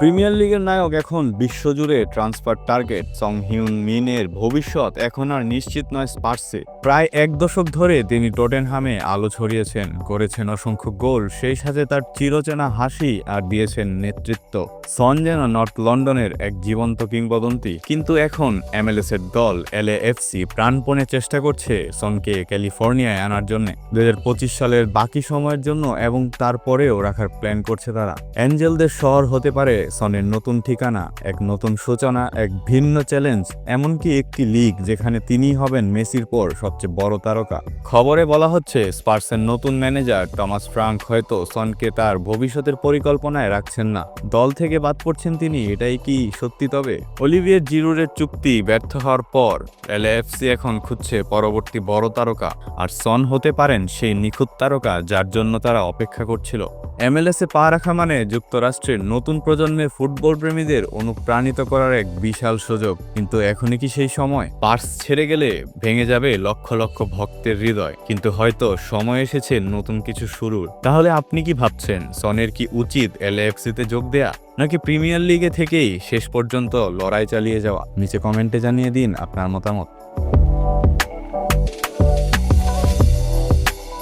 Premier লিগের নায়ক এখন বিশ্বজুড়ে ট্রান্সফার টার্গেট সং হিউন মিনের ভবিষ্যৎ এখন আর নিশ্চিত নয় স্পার্সে প্রায় এক দশক ধরে তিনি টোটেনহামে আলো ছড়িয়েছেন, করেছেন অসংখ্য গোল, সেই সাথে তার চিরচেনা হাসি আর দিয়েছেন নেতৃত্ব। সন যেন নর্থ লন্ডনের এক জীবন্ত কিংবদন্তি, কিন্তু এখন এমএলএস এর দল এলএএফসি প্রাণপণে চেষ্টা করছে সনকে ক্যালিফোর্নিয়ায় আনার জন্য। দুই হাজার পঁচিশ সালের বাকি সময়ের জন্য এবং তারপরেও রাখার প্ল্যান করছে তারা। অ্যাঞ্জেলদের শহর হতে পারে সনের নতুন ঠিকানা, এক নতুন সূচনা, এক ভিন্ন চ্যালেঞ্জ, এমনকি একটি লিগ যেখানে তিনি হবেন মেসির পর সবচেয়ে বড় তারকা। খবরে বলা হচ্ছে, স্পার্সের নতুন ম্যানেজার টমাস ফ্রাঙ্ক হয়তো সনকে তার ভবিষ্যতের পরিকল্পনায় রাখছেন না। দল থেকে বাদ পড়ছেন তিনি, এটাই কি সত্যি তবে? অলিভিয়ার জিরুরের চুক্তি ব্যর্থ হওয়ার পর এলএফসি এখন খুঁজছে পরবর্তী বড় তারকা। আর সন হতে পারেন সেই নিখুঁত তারকা যার জন্য তারা অপেক্ষা করছিল। এমএলএস পা রাখা মানে যুক্তরাষ্ট্রের নতুন প্রজন্মের ফুটবল প্রেমীদের অনুপ্রাণিত করার এক বিশাল সুযোগ। কিন্তু এখনই কি সেই সময়? পার্স ছেড়ে গেলে ভেঙে যাবে লক্ষ লক্ষ ভক্তের হৃদয়। কিন্তু হয়তো সময় এসেছে নতুন কিছু শুরুর। তাহলে আপনি কি ভাবছেন, সনের কি উচিত এলএফসিতে যোগ দেয়া? নাকি প্রিমিয়ার লিগে থেকেই শেষ পর্যন্ত লড়াই চালিয়ে যাওয়া? নিচে কমেন্টে জানিয়ে দিন আপনার মতামত।